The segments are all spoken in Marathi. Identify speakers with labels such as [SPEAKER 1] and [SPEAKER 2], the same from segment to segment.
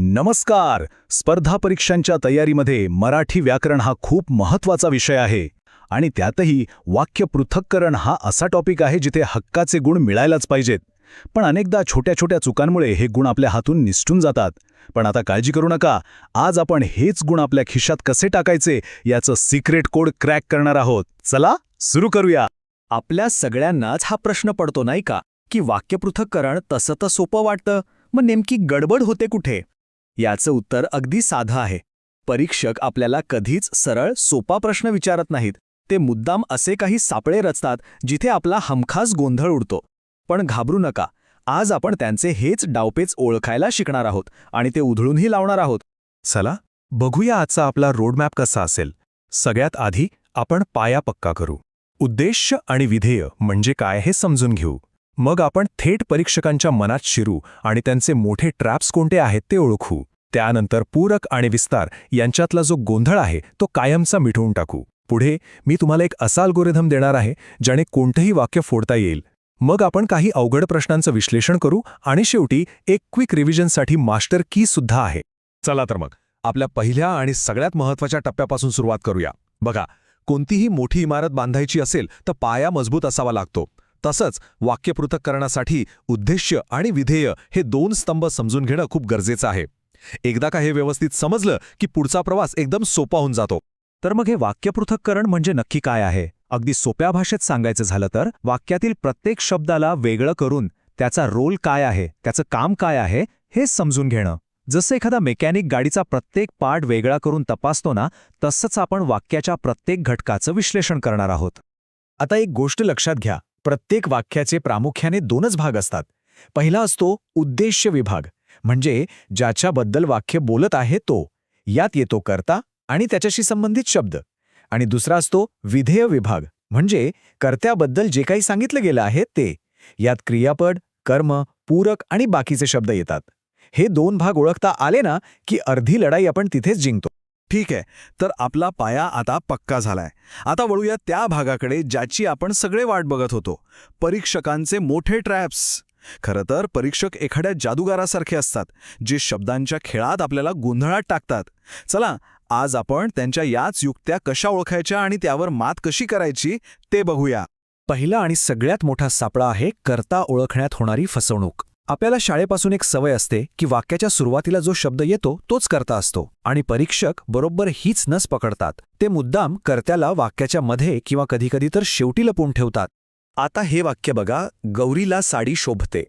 [SPEAKER 1] नमस्कार! स्पर्धा परीक्षांच्या तयारीमध्ये मराठी व्याकरण हा खूप महत्त्वाचा विषय आहे आणि त्यातही वाक्य पृथक्करण हा असा टॉपिक आहे जिथे हक्काचे गुण मिळायलाच पाहिजेत. पण अनेकदा छोट्या छोट्या चुकांमुळे हे गुण आपल्या हातून निसटून जातात. पण आता काळजी करू नका. आज आपण हेच गुण आपल्या खिशात कसे टाकायचे याचं सिक्रेट कोड क्रॅक करणार आहोत. चला सुरू करूया.
[SPEAKER 2] आपल्या सगळ्यांनाच हा प्रश्न पडतो नाही का? की वाक्यपृथक्करण तसं तर सोपं वाटतं मग नेमकी गडबड होते कुठे? याचं उत्तर अगदी साधं आहे. परीक्षक आपल्याला कधीच सरळ सोपा प्रश्न विचारत नाहीत. ते मुद्दाम असे काही सापळे रचतात जिथे आपला हमखास गोंधळ उडतो. पण घाबरू नका. आज आपण त्यांचे हेच डावपेच ओळखायला शिकणार आहोत आणि ते उधळूनही लावणार आहोत.
[SPEAKER 1] चला बघूया आजचा आपला रोडमॅप कसा असेल. सगळ्यात आधी आपण पाया पक्का करू. उद्देश्य आणि विधेय म्हणजे काय हे समजून घेऊ. मग आपण थेट परीक्षकांच्या मनात शिरू आणि त्यांचे मोठे ट्रॅप्स कोणते आहेत ते ओळखू. त्यानंतर पूरक आणि विस्तार यांच्यातला जो गोंधळ आहे तो कायमचा मिठवून टाकू. पुढे मी तुम्हाला एक असा अल्गोरिथम देणार आहे ज्याने कोणतंही वाक्य फोडता येईल. मग आपण काही अवघड प्रश्नांचं विश्लेषण करू आणि शेवटी एक क्विक रिव्हिजनसाठी मास्टर की सुद्धा आहे.
[SPEAKER 3] चला तर मग आपल्या पहिल्या आणि सगळ्यात महत्त्वाच्या टप्प्यापासून सुरुवात करूया. बघा कोणतीही मोठी इमारत बांधायची असेल तर पाया मजबूत असावा लागतो. तसंच वाक्य पृथक्करणासाठी उद्देश्य आणि विधेय हे दोन स्तंभ समजून घेणं खूप गरजेचं आहे. एकदा का हे व्यवस्थित समजलं की पुढचा प्रवास एकदम सोपा होऊन जातो.
[SPEAKER 2] तर मग हे वाक्यपृथक्करण म्हणजे नक्की काय आहे? अगदी सोप्या भाषेत सांगायचं झालं तर वाक्यातील प्रत्येक शब्दाला वेगळं करून त्याचा रोल काय आहे त्याचं काम काय आहे हे समजून घेणं. जसं एखादा मेकॅनिक गाडीचा प्रत्येक पार्ट वेगळा करून तपासतो ना तसंच आपण वाक्याच्या प्रत्येक घटकाचं विश्लेषण करणार आहोत.
[SPEAKER 4] आता एक गोष्ट लक्षात घ्या. प्रत्येक वाक्याचे प्रामुख्याने दोनच भाग असतात. पहिला असतो उद्देश्य विभाग. म्हणजे ज्याच्याबद्दल वाक्य बोलत आहे तो यात येतो कर्ता आणि त्याच्याशी संबंधित शब्द. आणि दुसरा असतो विधेय विभाग म्हणजे कर्त्याबद्दल जे काही सांगितलं गेलं आहे ते. यात क्रियापद कर्म पूरक आणि बाकीचे शब्द येतात. हे दोन भाग ओळखता आले ना की अर्धी लढाई आपण तिथेच जिंकतो.
[SPEAKER 3] ठीक आहे तर आपला पाया आता पक्का झालाय. आता वळूया त्या भागाकडे ज्याची आपण सगळे वाट बघत होतो. परीक्षकांचे मोठे ट्रॅप्स खरं तर परीक्षक एखाद्या जादूगारासारखे असतात जे शब्दांच्या खेळात आपल्याला गोंधळात टाकतात. चला आज आपण त्यांच्या याच युक्त्या कशा ओळखायच्या आणि त्यावर मात कशी करायची ते बघूया.
[SPEAKER 4] पहिला आणि सगळ्यात मोठा सापळा आहे करता ओळखण्यात होणारी फसवणूक. आपल्याला शाळेपासून एक सवय असते की वाक्याच्या सुरुवातीला जो शब्द येतो तोच करता असतो आणि परीक्षक बरोबर हीच नस पकडतात. ते मुद्दाम कर्त्याला वाक्याच्या मध्ये किंवा कधीकधी तर शेवटी लपून ठेवतात.
[SPEAKER 2] आता हे वाक्य बघा गौरीला साडी शोभते.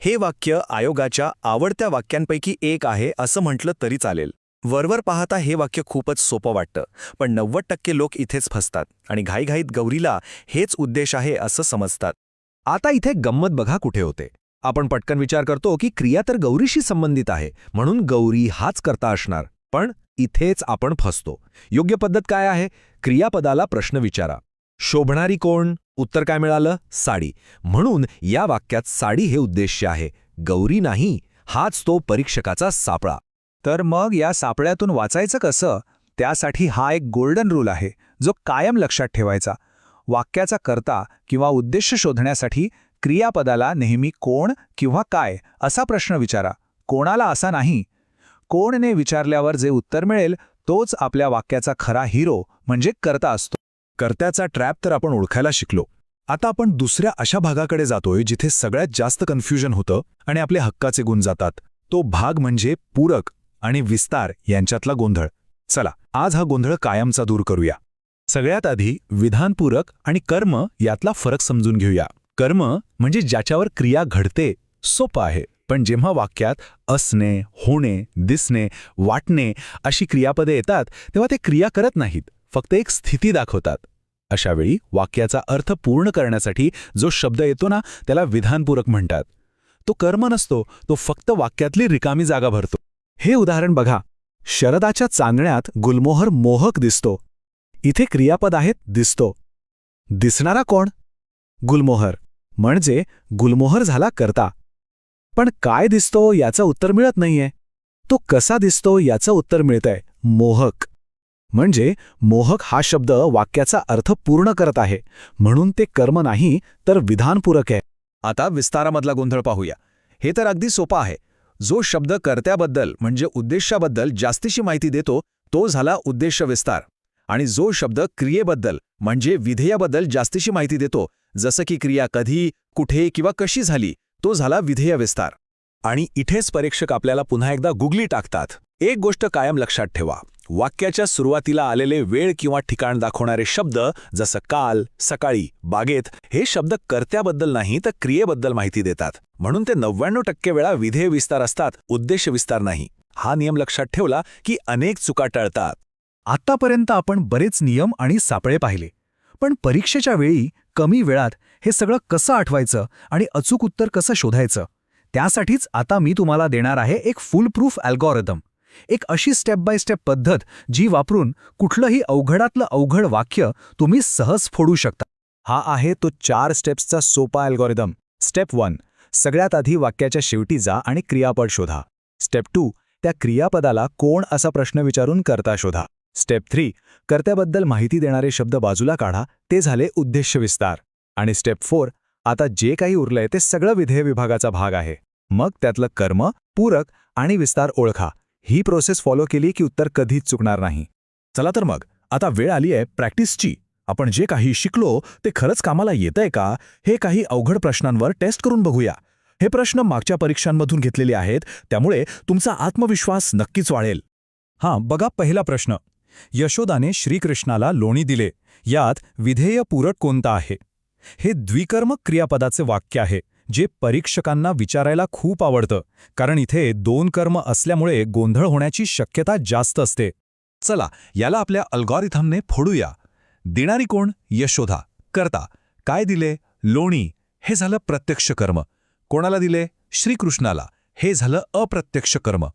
[SPEAKER 2] हे वाक्य आयोगाच्या आवडत्या वाक्यांपैकी एक आहे असं म्हटलं तरी चालेल. वरवर पाहता हे वाक्य खूपच सोपं वाटतं पण नव्वद टक्के लोक इथेच फसतात आणि घाईघाईत गौरीला हेच उद्देश आहे असं समजतात.
[SPEAKER 4] आता इथे गंमत बघा कुठे होते. आपण पटकन विचार करतो की क्रिया तर गौरीशी संबंधित आहे म्हणून गौरी हाच करता असणार. पण इथेच आपण फसतो. योग्य पद्धत काय आहे? क्रियापदाला प्रश्न विचारा. शोभणारी कोण? उत्तर काय मिळालं? साडी. म्हणून या वाक्यात साडी हे उद्देश्य आहे. गौरी नाही हाच तो परीक्षकाचा सापळा.
[SPEAKER 1] तर मग या सापळ्यातून वाचायचं कसं? त्यासाठी हा एक गोल्डन रूल आहे जो कायम लक्षात ठेवायचा. वाक्याचा करता किंवा उद्देश शोधण्यासाठी क्रियापदाला नेहमी कोण किंवा काय असा प्रश्न विचारा. कोणाला असा नाही? कोणने विचारल्यावर जे उत्तर मिळेल तोच आपल्या वाक्याचा खरा हिरो म्हणजे करता असतो.
[SPEAKER 3] कर्त्याचा ट्रॅप तर आपण ओळखायला शिकलो. आता आपण दुसऱ्या अशा भागाकडे जातोय जिथे सगळ्यात जास्त कन्फ्युजन होतं आणि आपले हक्काचे गुण जातात. तो भाग म्हणजे पूरक आणि विस्तार यांच्यातला गोंधळ. चला आज हा गोंधळ कायमचा दूर करूया. सगळ्यात आधी विधानपूरक आणि कर्म यातला फरक समजून घेऊया. कर्म म्हणजे ज्याच्यावर क्रिया घडते सोपं आहे. पण जेव्हा वाक्यात असणे होणे दिसणे वाटणे अशी क्रियापदे येतात तेव्हा ते क्रिया करत नाहीत. फक्त एक स्थिती दाखवतात. अशावेळी वाक्याचा अर्थ पूर्ण करण्यासाठी जो शब्द येतो ना त्याला विधानपूरक म्हणतात. तो कर्म नसतो तो फक्त वाक्यातली रिकामी जागा भरतो. हे उदाहरण बघा. शरदाच्या चांदण्यात गुलमोहर मोहक दिसतो. इथे क्रियापद आहेत दिसतो. दिसणारा कोण? गुलमोहर. म्हणजे गुलमोहर झाला करता. पण काय दिसतो याचं उत्तर मिळत नाहीये. तो कसा दिसतो याचं उत्तर मिळतंय. मोहक. म्हणजे मोहक हा शब्द वाक्याचा अर्थ पूर्ण करत आहे. म्हणून ते कर्म नाही तर विधानपूरक आहे.
[SPEAKER 2] आता विस्तारामधला गोंधळ पाहूया. हे तर अगदी सोपं आहे. जो शब्द कर्त्याबद्दल म्हणजे उद्देशाबद्दल जास्तीशी माहिती देतो तो झाला उद्देश विस्तार. आणि जो शब्द क्रियेबद्दल म्हणजे विधेयाबद्दल जास्तीशी माहिती देतो जसं की क्रिया कधी कुठे किंवा कशी झाली तो झाला विधेय विस्तार.
[SPEAKER 3] आणि इथेच परीक्षक आपल्याला पुन्हा एकदा गुगली टाकतात. एक गोष्ट कायम लक्षात ठेवा. वाक्याच्या सुरुवातीला आलेले वेळ किंवा ठिकाण दाखवणारे शब्द जसं काल सकाळी बागेत हे शब्द कर्त्याबद्दल नाही तर क्रियेबद्दल माहिती देतात. म्हणून ते नव्याण्णव टक्के वेळा विधेय विस्तार असतात उद्देश विस्तार नाही. हा नियम लक्षात ठेवला की अनेक चुका टळतात.
[SPEAKER 2] आत्तापर्यंत आपण बरेच नियम आणि सापळे पाहिले. पण परीक्षेच्या वेळी कमी वेळात हे सगळं कसं आठवायचं आणि अचूक उत्तर कसं शोधायचं? त्यासाठीच आता मी तुम्हाला देणार आहे एक फुल प्रूफ अल्गॉरिदम एक अशी स्टेप बाय स्टेप पद्धत जी वापरून कुठलंही अवघडातलं अवघड वाक्य तुम्ही सहज फोडू शकता.
[SPEAKER 1] हा आहे तो चार स्टेप्सचा सोपा अल्गोरिदम स्टेप वन सगळ्यात आधी वाक्याच्या शेवटी जा आणि क्रियापद शोधा. स्टेप टू त्या क्रियापदाला कोण असा प्रश्न विचारून करता शोधा. स्टेप थ्री कर्त्याबद्दल माहिती देणारे शब्द बाजूला काढा ते झाले उद्देश विस्तार. आणि स्टेप फोर आता जे काही उरलंय ते सगळं विधेय विभागाचा भाग आहे. मग त्यातलं कर्म पूरक आणि विस्तार ओळखा. ही प्रोसेस फॉलो केली की उत्तर कधीच चुकणार नाही.
[SPEAKER 3] चला तर मग आता वेळ आली आहे प्रॅक्टिसची आपण जे काही शिकलो ते खरंच कामाला येतंय का? हे काही अवघड प्रश्नांवर टेस्ट करून बघूया. हे प्रश्न मागच्या परीक्षांमधून घेतलेले आहेत त्यामुळे तुमचा आत्मविश्वास नक्कीच वाढेल.
[SPEAKER 1] हां बघा पहिला प्रश्न. यशोदाने श्रीकृष्णाला लोणी दिले. यात विधेय पूरक कोणता आहे? हे द्विकर्मक क्रियापदाचे वाक्य आहे. जे परीक्षकांना विचारायला खूप आवडतं कारण इथे दोन कर्म असल्यामुळे गोंधळ होण्याची शक्यता जास्त असते.
[SPEAKER 3] चला याला आपल्या अल्गॉरिथमने फोडूया. देणारी कोण? यशोधा करता. काय दिले? लोणी. हे झालं प्रत्यक्ष कर्म. कोणाला दिले? श्रीकृष्णाला. हे झालं अप्रत्यक्ष कर्म.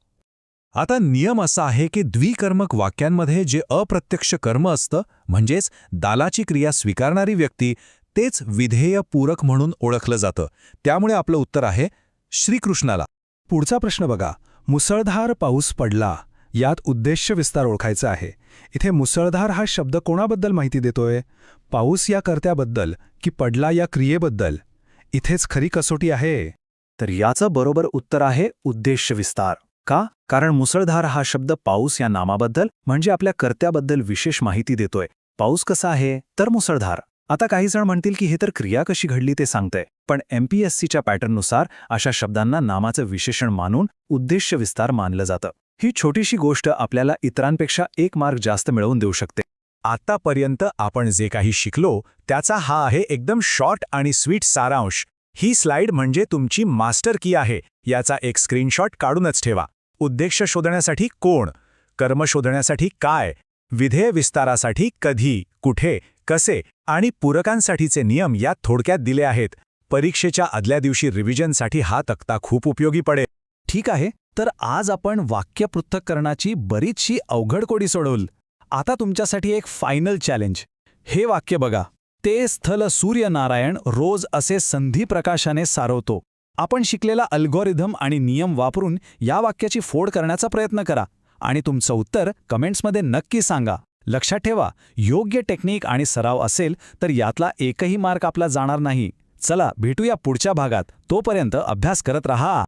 [SPEAKER 3] आता नियम असा आहे की द्विकर्मक वाक्यांमध्ये जे अप्रत्यक्ष कर्म असतं म्हणजेच दालाची क्रिया स्वीकारणारी व्यक्ती तेच विधेय पूरक म्हणून ओळखलं जातं. त्यामुळे आपलं उत्तर आहे श्रीकृष्णाला.
[SPEAKER 1] पुढचा प्रश्न बघा. मुसळधार पाऊस पडला. यात उद्देश्य विस्तार ओळखायचा आहे. इथे मुसळधार हा शब्द कोणाबद्दल माहिती देतोय? पाऊस या कर्त्याबद्दल की पडला या क्रियेबद्दल? इथेच खरी कसोटी आहे.
[SPEAKER 2] तर याचं बरोबर उत्तर आहे उद्देश विस्तार. का? कारण मुसळधार हा शब्द पाऊस या नामाबद्दल म्हणजे आपल्या कर्त्याबद्दल विशेष माहिती देतोय. पाऊस कसा आहे? तर मुसळधार. आता काही जण म्हणतील की हे तर क्रिया कशी घडली ते सांगतंय पण एमपीएससीच्या पॅटर्ननुसार अशा शब्दांना नामाचं विशेषण मानून उद्देश्य विस्तार मानलं जातं. ही छोटीशी गोष्ट आपल्याला इतरांपेक्षा एक मार्क जास्त मिळवून देऊ शकते.
[SPEAKER 1] आतापर्यंत आपण जे काही शिकलो त्याचा हा आहे एकदम शॉर्ट आणि स्वीट सारांश. ही स्लाइड म्हणजे तुमची मास्टर की आहे याचा एक स्क्रीनशॉट काढूनच ठेवा. उद्देश शोधण्यासाठी कोण? कर्म शोधण्यासाठी काय? विधेय विस्तारासाठी कधी? कुठे? कसे आणि पूरकांसाठीचे नियम यात थोडक्यात दिले आहेत. परीक्षेच्या आदल्या दिवशी रिव्हिजनसाठी हा तक्ता खूप उपयोगी पडेल.
[SPEAKER 2] ठीक आहे तर आज आपण वाक्य पृथक्करणाची बरीचशी अवघड कोडी सोडवल आता तुमच्यासाठी एक फायनल चॅलेंज हे वाक्य बघा. ते स्थल सूर्यनारायण रोज असे संधी प्रकाशाने सारवतो. आपण शिकलेला अल्गोरिथम आणि नियम वापरून या वाक्याची फोड करण्याचा प्रयत्न करा आणि तुमचं उत्तर कमेंट्समध्ये नक्की सांगा. लक्षात ठेवा योग्य टेक्निक आणि सराव असेल तर यातला एकही मार्क आपला जाणार नाही. चला भेटूया पुढच्या भागात. तोपर्यंत अभ्यास करत रहा.